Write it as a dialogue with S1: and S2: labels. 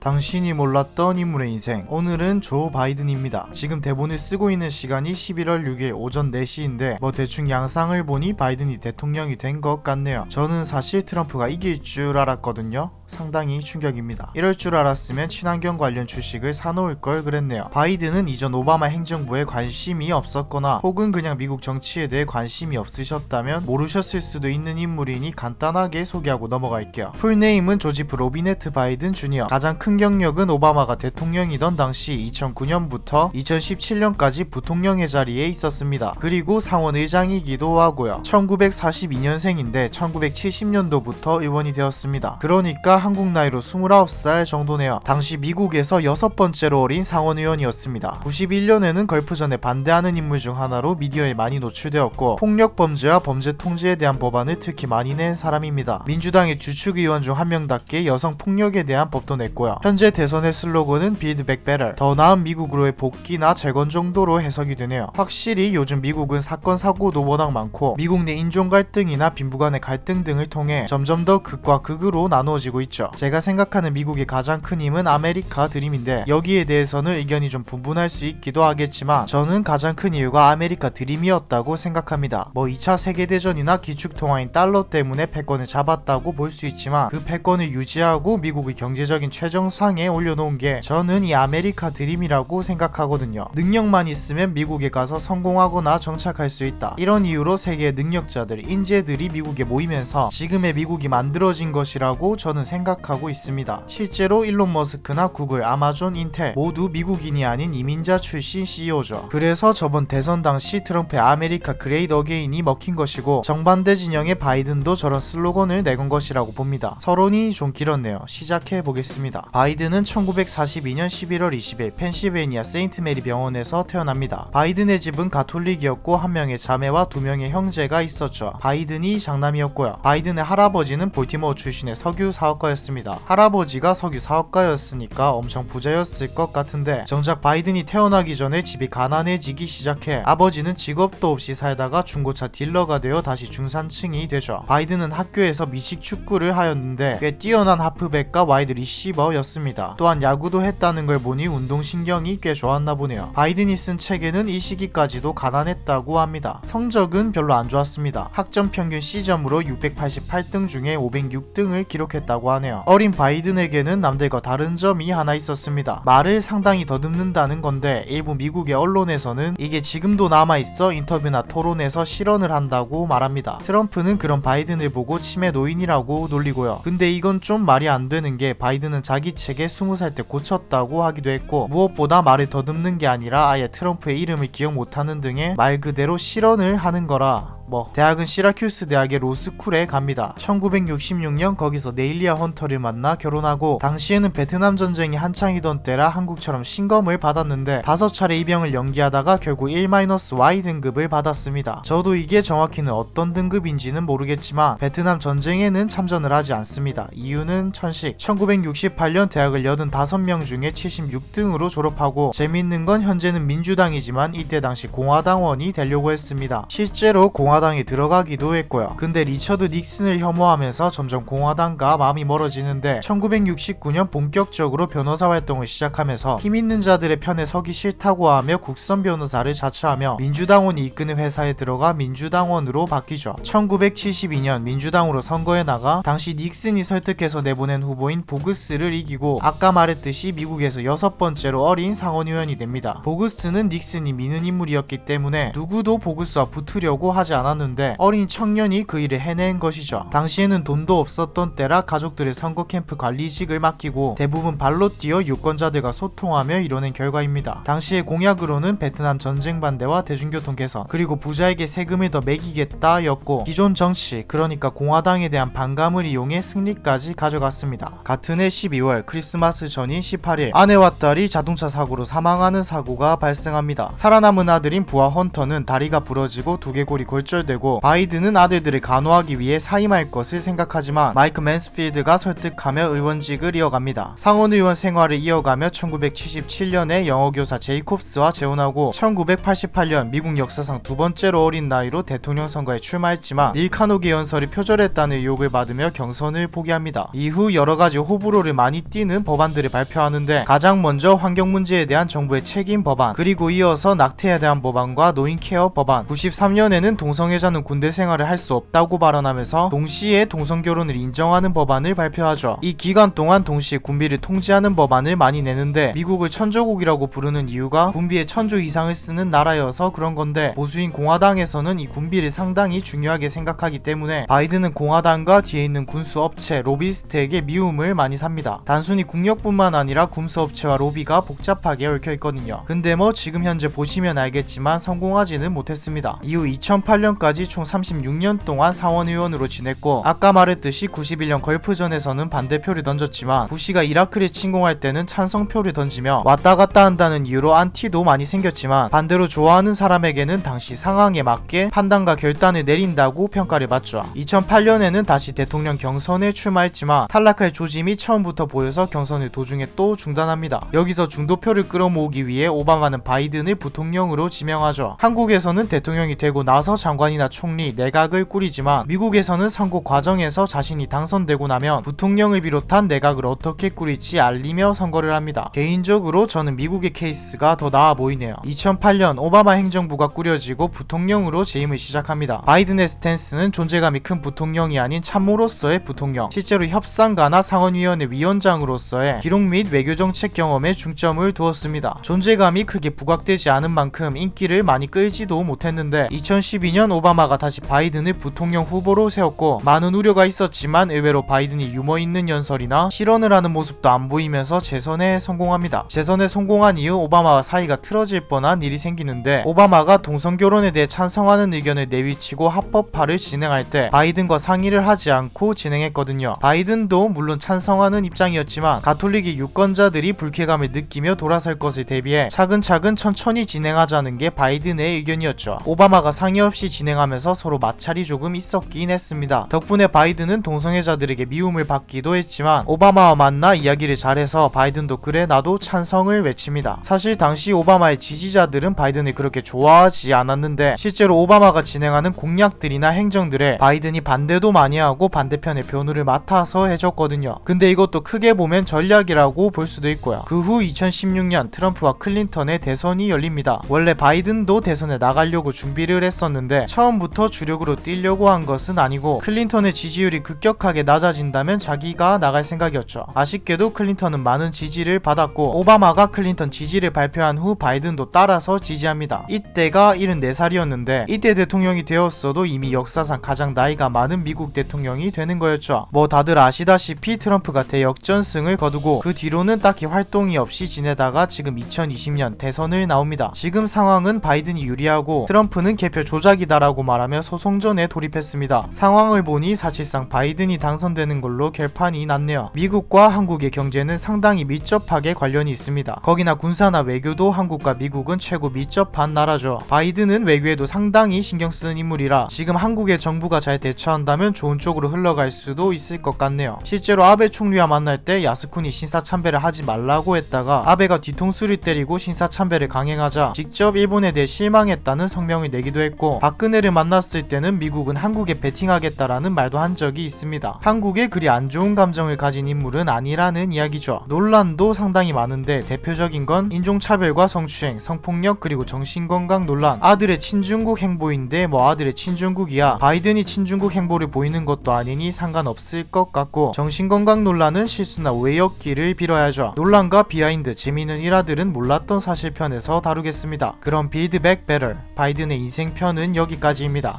S1: 당신이 몰랐던 인물의 인생. 오늘은 조 바이든입니다. 지금 대본을 쓰고 있는 시간이 11월 6일 오전 4시인데 뭐 대충 양상을 보니 바이든이 대통령이 된 것 같네요. 저는 사실 트럼프가 이길 줄 알았거든요. 상당히 충격입니다. 이럴 줄 알았으면 친환경 관련 주식을 사놓을 걸 그랬네요. 바이든은 이전 오바마 행정부에 관심이 없었거나 혹은 그냥 미국 정치에 대해 관심이 없으셨다면 모르셨을 수도 있는 인물이니 간단하게 소개하고 넘어갈게요. 풀네임은 조지프 로비네트 바이든 주니어. 가장 큰 경력은 오바마가 대통령이던 당시 2009년부터 2017년까지 부통령의 자리에 있었습니다. 그리고 상원 의장이기도 하고요. 1942년생인데 1970년도부터 의원이 되었습니다. 그러니까 한국 나이로 29살 정도네요. 당시 미국에서 여섯 번째로 어린 상원 의원이었습니다. 91년에는 걸프전에 반대하는 인물 중 하나로 미디어에 많이 노출되었고 폭력 범죄와 범죄 통제에 대한 법안을 특히 많이 낸 사람입니다. 민주당의 주축 의원 중 한 명답게 여성 폭력에 대한 법도 냈고요. 현재 대선의 슬로건은 Build Back Better 더 나은 미국으로의 복귀나 재건 정도로 해석이 되네요. 확실히 요즘 미국은 사건 사고도 워낙 많고 미국 내 인종 갈등이나 빈부 간의 갈등 등을 통해 점점 더 극과 극으로 나누어지고 있죠. 제가 생각하는 미국의 가장 큰 힘은 아메리카 드림인데 여기에 대해서는 의견이 좀 분분할 수 있기도 하겠지만 저는 가장 큰 이유가 아메리카 드림이었다고 생각합니다. 뭐 2차 세계대전이나 기축통화인 달러 때문에 패권을 잡았다고 볼 수 있지만 그 패권을 유지하고 미국의 경제적인 최정상에 올려놓은 게 저는 이 아메리카 드림이라고 생각하거든요. 능력만 있으면 미국에 가서 성공하거나 정착할 수 있다. 이런 이유로 세계의 능력자들, 인재들이 미국에 모이면서 지금의 미국이 만들어진 것이라고 저는 생각 하고 있습니다. 실제로 일론 머스크나 구글, 아마존, 인텔 모두 미국인이 아닌 이민자 출신 CEO죠. 그래서 저번 대선 당시 트럼프의 아메리카 그레이트 어게인이 먹힌 것이고 정반대 진영의 바이든도 저런 슬로건을 내건 것이라고 봅니다. 서론이 좀 길었네요. 시작해 보겠습니다. 바이든은 1942년 11월 20일 펜실베이니아 세인트 메리 병원에서 태어납니다. 바이든의 집은 가톨릭이었고 한 명의 자매와 두 명의 형제가 있었죠. 바이든이 장남이었고요. 바이든의 할아버지는 볼티모어 출신의 석유 사업가 였습니다. 할아버지가 석유 사업가였으니까 엄청 부자였을 것 같은데 정작 바이든이 태어나기 전에 집이 가난해지기 시작해 아버지는 직업도 없이 살다가 중고차 딜러가 되어 다시 중산층이 되죠. 바이든은 학교에서 미식 축구를 하였는데 꽤 뛰어난 하프백과 와이드 리시버였습니다. 또한 야구도 했다는 걸 보니 운동신경이 꽤 좋았나 보네요. 바이든이 쓴 책에는 이 시기까지도 가난했다고 합니다. 성적은 별로 안 좋았습니다. 학점 평균 C점으로 688등 중에 506등을 기록했다고 하네요. 어린 바이든에게는 남들과 다른 점이 하나 있었습니다. 말을 상당히 더듬는다는 건데 일부 미국의 언론에서는 이게 지금도 남아있어 인터뷰나 토론에서 실언을 한다고 말합니다. 트럼프는 그런 바이든을 보고 치매 노인이라고 놀리고요. 근데 이건 좀 말이 안 되는 게 바이든은 자기 책에 20살 때 고쳤다고 하기도 했고 무엇보다 말을 더듬는 게 아니라 아예 트럼프의 이름을 기억 못하는 등의 말 그대로 실언을 하는 거라 뭐 대학은 시라큐스 대학의 로스쿨에 갑니다. 1966년 거기서 네일리아 헌터를 만나 결혼하고 당시에는 베트남 전쟁이 한창이던 때라 한국처럼 신검을 받았는데 다섯 차례 입영을 연기하다가 결국 1-Y 등급을 받았습니다. 저도 이게 정확히는 어떤 등급인지는 모르겠지만 베트남 전쟁에는 참전을 하지 않습니다. 이유는 천식. 1968년 대학을 85명 중에 76등으로 졸업하고 재밌는 건 현재는 민주당이지만 이때 당시 공화당원이 되려고 했습니다. 실제로 공화 공화당에 들어가기도 했고요. 근데 리처드 닉슨을 혐오하면서 점점 공화당과 마음이 멀어지는데 1969년 본격적으로 변호사 활동을 시작하면서 힘 있는 자들의 편에 서기 싫다고 하며 국선 변호사를 자처하며 민주당원이 이끄는 회사에 들어가 민주당원으로 바뀌죠. 1972년 민주당으로 선거에 나가 당시 닉슨이 설득해서 내보낸 후보인 보그스를 이기고 아까 말했듯이 미국에서 여섯 번째로 어린 상원의원이 됩니다. 보그스는 닉슨이 미는 인물이었기 때문에 누구도 보그스와 붙으려고 하지 않았 는데 어린 청년이 그 일을 해낸 것이죠. 당시에는 돈도 없었던 때라 가족들의 선거 캠프 관리직을 맡기고 대부분 발로 뛰어 유권자들과 소통하며 이뤄낸 결과입니다. 당시의 공약으로는 베트남 전쟁 반대와 대중교통 개선 그리고 부자에게 세금을 더 매기겠다였고 기존 정치 그러니까 공화당에 대한 반감을 이용해 승리까지 가져갔습니다. 같은 해 12월 크리스마스 전인 18일 아내와 딸이 자동차 사고로 사망하는 사고가 발생합니다. 살아남은 아들인 부하 헌터는 다리가 부러지고 두개골이 골절 표절되고 바이든은 아들들을 간호하기 위해 사임할 것을 생각하지만 마이크 맨스필드가 설득하며 의원직을 이어갑니다. 상원 의원 생활을 이어가며 1977년에 영어교사 제이콥스와 재혼하고 1988년 미국 역사상 두 번째로 어린 나이로 대통령 선거에 출마했지만 닐 카노기 연설이 표절했다는 의혹을 받으며 경선을 포기합니다. 이후 여러 가지 호불호를 많이 띠는 법안들을 발표하는데 가장 먼저 환경 문제에 대한 정부의 책임 법안, 그리고 이어서 낙태에 대한 법안과 노인 케어 법안. 93년에는 동성애자는 군대 생활을 할 수 없다고 발언하면서 동시에 동성 결혼을 인정하는 법안을 발표하죠. 이 기간 동안 동시에 군비를 통제하는 법안을 많이 내는데 미국을 천조국이라고 부르는 이유가 군비에 천조 이상을 쓰는 나라여서 그런 건데 보수인 공화당에서는 이 군비를 상당히 중요하게 생각하기 때문에 바이든은 공화당과 뒤에 있는 군수 업체 로비스트에게 미움을 많이 삽니다. 단순히 국력뿐만 아니라 군수 업체와 로비가 복잡하게 얽혀 있거든요. 근데 뭐 지금 현재 보시면 알겠지만 성공하지는 못했습니다. 이후 2008년 까지 총 36년 동안 상원 의원으로 지냈고 아까 말했듯이 91년 걸프전에서는 반대표를 던졌지만 부시가 이라크를 침공할 때는 찬성표를 던지며 왔다 갔다 한다는 이유로 안티도 많이 생겼지만 반대로 좋아하는 사람에게는 당시 상황에 맞게 판단과 결단을 내린다고 평가를 받죠. 2008년에는 다시 대통령 경선에 출마했지만 탈락할 조짐이 처음부터 보여서 경선을 도중에 또 중단합니다. 여기서 중도표를 끌어모으기 위해 오바마는 바이든을 부통령으로 지명하죠. 한국에서는 대통령이 되고 나서 장관 이나 총리, 내각을 꾸리지만 미국에서는 선거 과정에서 자신이 당선되고 나면 부통령을 비롯한 내각을 어떻게 꾸릴지 알리며 선거를 합니다. 개인적으로 저는 미국의 케이스가 더 나아 보이네요. 2008년 오바마 행정부가 꾸려지고 부통령으로 재임을 시작합니다. 바이든의 스탠스는 존재감이 큰 부통령이 아닌 참모로서의 부통령, 실제로 협상가나 상원위원회 위원장으로서의 기록 및 외교정책 경험에 중점을 두었습니다. 존재감이 크게 부각되지 않은 만큼 인기를 많이 끌지도 못했는데 2012년 오바마가 다시 바이든을 부통령 후보로 세웠고 많은 우려가 있었지만 의외로 바이든이 유머 있는 연설이나 실언을 하는 모습도 안 보이면서 재선에 성공합니다. 재선에 성공한 이후 오바마와 사이가 틀어질 뻔한 일이 생기는데 오바마가 동성 결혼에 대해 찬성하는 의견을 내비치고 합법화를 진행할 때 바이든과 상의를 하지 않고 진행했거든요. 바이든도 물론 찬성하는 입장이었지만 가톨릭의 유권자들이 불쾌감을 느끼며 돌아설 것을 대비해 차근차근 천천히 진행하자는 게 바이든의 의견이었죠. 오바마가 상의 없이 진행하면서 서로 마찰이 조금 있었긴 했습니다. 덕분에 바이든은 동성애자들에게 미움을 받기도 했지만 오바마와 만나 이야기를 잘해서 바이든도 그래 나도 찬성을 외칩니다. 사실 당시 오바마의 지지자들은 바이든을 그렇게 좋아하지 않았는데 실제로 오바마가 진행하는 공약들이나 행정들에 바이든이 반대도 많이 하고 반대편의 변호를 맡아서 해줬거든요. 근데 이것도 크게 보면 전략이라고 볼 수도 있고요. 그 후 2016년 트럼프와 클린턴의 대선이 열립니다. 원래 바이든도 대선에 나가려고 준비를 했었는데 처음부터 주력으로 뛰려고 한 것은 아니고 클린턴의 지지율이 급격하게 낮아진다면 자기가 나갈 생각이었죠. 아쉽게도 클린턴은 많은 지지를 받았고 오바마가 클린턴 지지를 발표한 후 바이든도 따라서 지지합니다. 이때가 74살이었는데 이때 대통령이 되었어도 이미 역사상 가장 나이가 많은 미국 대통령이 되는 거였죠. 뭐 다들 아시다시피 트럼프가 대역전승을 거두고 그 뒤로는 딱히 활동이 없이 지내다가 지금 2020년 대선을 나옵니다. 지금 상황은 바이든이 유리하고 트럼프는 개표 조작이다 라고 말하며 소송전에 돌입했습니다. 상황을 보니 사실상 바이든이 당선되는 걸로 결판이 났네요. 미국과 한국의 경제는 상당히 밀접하게 관련이 있습니다. 거기나 군사나 외교도 한국과 미국은 최고 밀접한 나라죠. 바이든은 외교에도 상당히 신경 쓰는 인물이라 지금 한국의 정부가 잘 대처한다면 좋은 쪽으로 흘러갈 수도 있을 것 같네요. 실제로 아베 총리와 만날 때 야스쿠니 신사참배를 하지 말라고 했다가 아베가 뒤통수를 때리고 신사참배를 강행하자 직접 일본에 대해 실망했다는 성명을 내기도 했고 박근혜 를 만났을 때는 미국은 한국에 베팅하겠다라는 말도 한 적이 있습니다. 한국에 그리 안 좋은 감정을 가진 인물은 아니라는 이야기죠. 논란도 상당히 많은데 대표적인 건 인종차별과 성추행, 성폭력 그리고 정신건강 논란 아들의 친중국 행보인데 뭐 아들의 친중국이야 바이든이 친중국 행보를 보이는 것도 아니니 상관없을 것 같고 정신건강 논란은 실수나 오해였기를 빌어야죠. 논란과 비하인드 재미있는 일화들은 몰랐던 사실편에서 다루겠습니다. 그럼 빌드 백 배럴 바이든의 인생편은 여기까지입니다.